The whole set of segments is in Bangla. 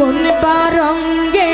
জীবন বারঙ্গে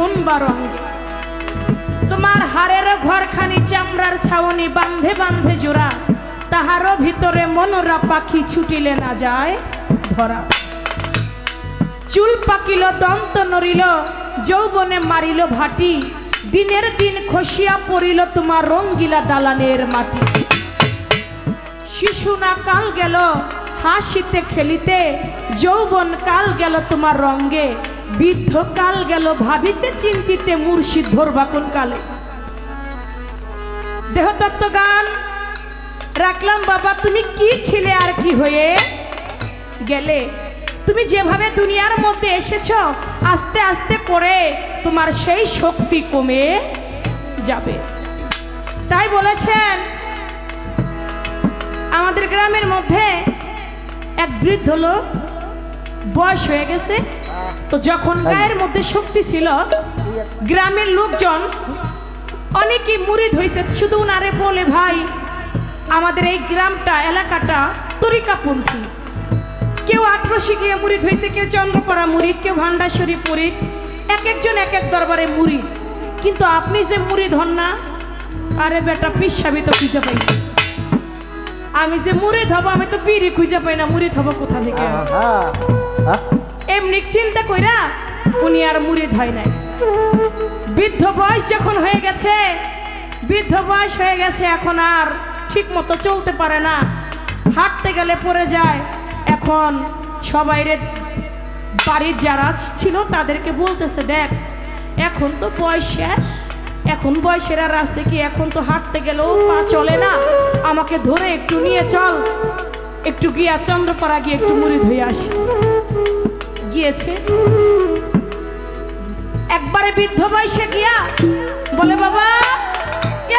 কোন বারণে তোমার হারের ঘরখানি চামড়ার ছাউনি বান্ধে বান্ধে জোড়া তাহারও ভিতরে মনোরা পাখি ছুটিলে না যায় ধরা। চুল পাকিল, দন্ত নড়িল, যৌবনে মারিল ভাটি, দিনের দিন খসিয়া পড়িল তোমার রঙ্গিলা দালানের মাটি। শিশু না কাল গেল, হাসিতে খেলিতে, যৌবন কাল গেল তোমার রঙ্গে বৃদ্ধ কাল গেল ভাবিতে চিন্তিতে মুর্শিদ ধরবা কোন কালে। দেহতত্ত্ব গান। রাখলাম, বাবা, তুমি কি ছিলে আর কি হয়ে? গেলে, তুমি যেভাবে দুনিয়ার মধ্যে এসেছ, আস্তে আস্তে করে তোমার সেই শক্তি কমে যাবে। তাই বলেছেন, আমাদের গ্রামের মধ্যে এক বৃদ্ধ লোক বয়স হয়ে গেছে তো যখন গায়ের মধ্যে শক্তি ছিল গ্রামের লোকজন অনেকেই মুরিদ হয়েছে শুধু উনারে বলে ভাই আমাদের এই গ্রামটা এলাকাটা তরিকাপন্থী। কেউ আটরসি গিয়ে মুরিদ হয়েছে কেউ চন্দ্রপড়া মুরিদ কেউ ভান্ডাসরী মুরিদ এক একজন এক এক দরবারে মুরিদ। কিন্তু আপনি যে মুরিদ হন না আরে বেটা পিসাবি তো খুঁজে পাই। আমি যে মুরিদ হব আমি তো বিড়ি খুঁজে পাই না মুরিদ হব কোথা থেকে? এমনি চিন্তা কইরা উনি আর মুরিদ হয় নাই। বৃদ্ধ বয়স যখন হয়ে গেছে, বৃদ্ধ বয়স হয়ে গেছে, এখন আর ঠিক মতো চলতে পারে না। হাঁটতে গেলে পড়ে যায়। এখন সবাই বাড়ির যারা ছিল তাদেরকে বলতেছে, দেখ, এখন তো বয়স শেষ। এখন বয়সের আর রাস্তা কি? এখন তো হাঁটতে গেলেও পা চলে না। আমাকে ধরে একটু নিয়ে চল। একটু গিয়া চন্দ্রপাড়া গিয়ে একটু মুড়ি ধুয়ে আসি। গিয়েছে। একবারে বৃদ্ধ বয়সে গিয়া বলে, বাবা,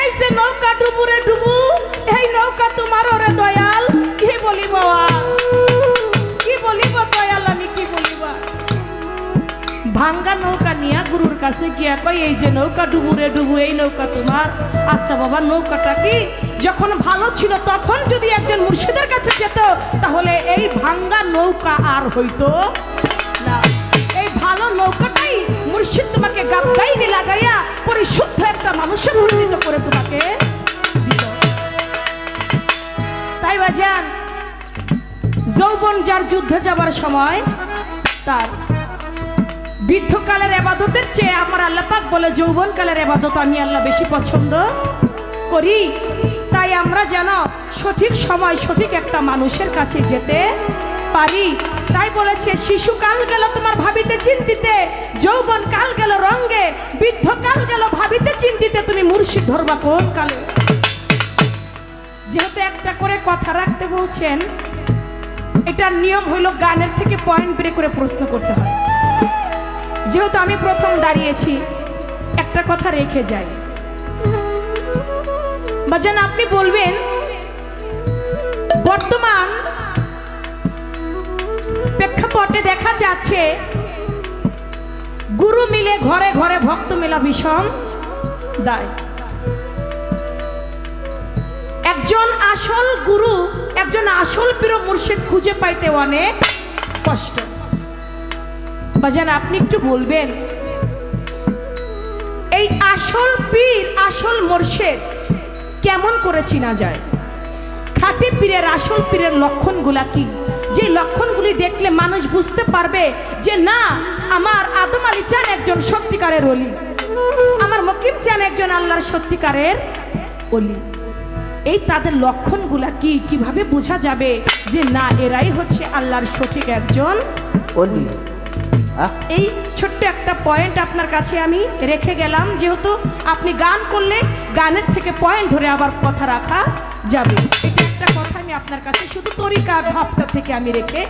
এই যে নৌকা ডুবুরে ডুবু এই নৌকা তোমার ওরে দয়াল, কি বলি বাবা কি বলিব দয়াল, আমি কি বলিব ভাঙ্গা নৌকা নিয়া গুরুর কাছে গিয়া কই এই যে নৌকা ডুবুরে ডুবু এই নৌকা তোমার। আচ্ছা বাবা, নৌকাটা কি? যখন ভালো ছিল তখন যদি একজন মুর্শিদের কাছে যেত, তাহলে এই ভাঙ্গা নৌকা আর হইতো নৌকাটাই মুর্শিদ তোমাকে গাবগাইনে লাগাইয়া পরিশুদ্ধ একটা মানুষের উন্নীত করে তোমাকে তাই বাজান, যৌবন যার যুদ্ধে যাবার সময় তার বৃদ্ধকালের এবাদতের চেয়ে আমার আল্লাপাক বলে যৌবনকালের এবাদত আমি আল্লাহ বেশি পছন্দ করি। তাই আমরা যেন সঠিক সময় সঠিক একটা মানুষের কাছে যেতে পারি। তাই বলেছে শিশুকাল গেল তোমার ভাবিতে চিন্তিতে, যৌবন কাল গেল রঙ্গে বৃদ্ধকাল গেল ভাবিতে চিন্তিতে, তুমি মুর্শিদ ধরবা কোন কালে? যেহেতু একটা করে কথা রাখতে বলছেন, এটার নিয়ম হইল গানের থেকে পয়েন্ট বের করে প্রশ্ন করতে হয়। যেহেতু আমি প্রথম দাঁড়িয়েছি, একটা কথা রেখে যাই। বাজান আপনি বলবেন, বর্তমান প্রেক্ষাপটে দেখা যাচ্ছে, গুরু মিলে ঘরে ঘরে ভক্ত মেলা বিষম দায়। একজন আসল গুরু, একজন আসল প্রিয় মুর্শিদ খুঁজে পাইতে অনেক কষ্ট। বাজান, আপনি একটু বলবেন, এই আসল পীর, আসল মোর্শেদ কেমন করে চিনা যায়? খাঁটি পীরের, আসল পীরের লক্ষণগুলা কি? যে লক্ষণগুলি দেখলে মানুষ বুঝতে পারবে যে না আমার আদম আলী চান একজন সত্যিকারের অলি। আমার মকিম চান একজন আল্লাহর সত্যিকারের অলি। এই তাদের লক্ষণগুলা কি কীভাবে বোঝা যাবে যে না এরাই হচ্ছে আল্লাহর সঠিক একজন অলি? এই ছোট্ট একটা পয়েন্ট আপনার কাছে আমি রেখে গেলাম যেহেতু আপনি গান করলে গানের থেকে পয়েন্ট ধরে আবার কথা রাখা যাবে। আমি আপনার কাছে শুধু তরিকা ভাবটা থেকে আমি রেখে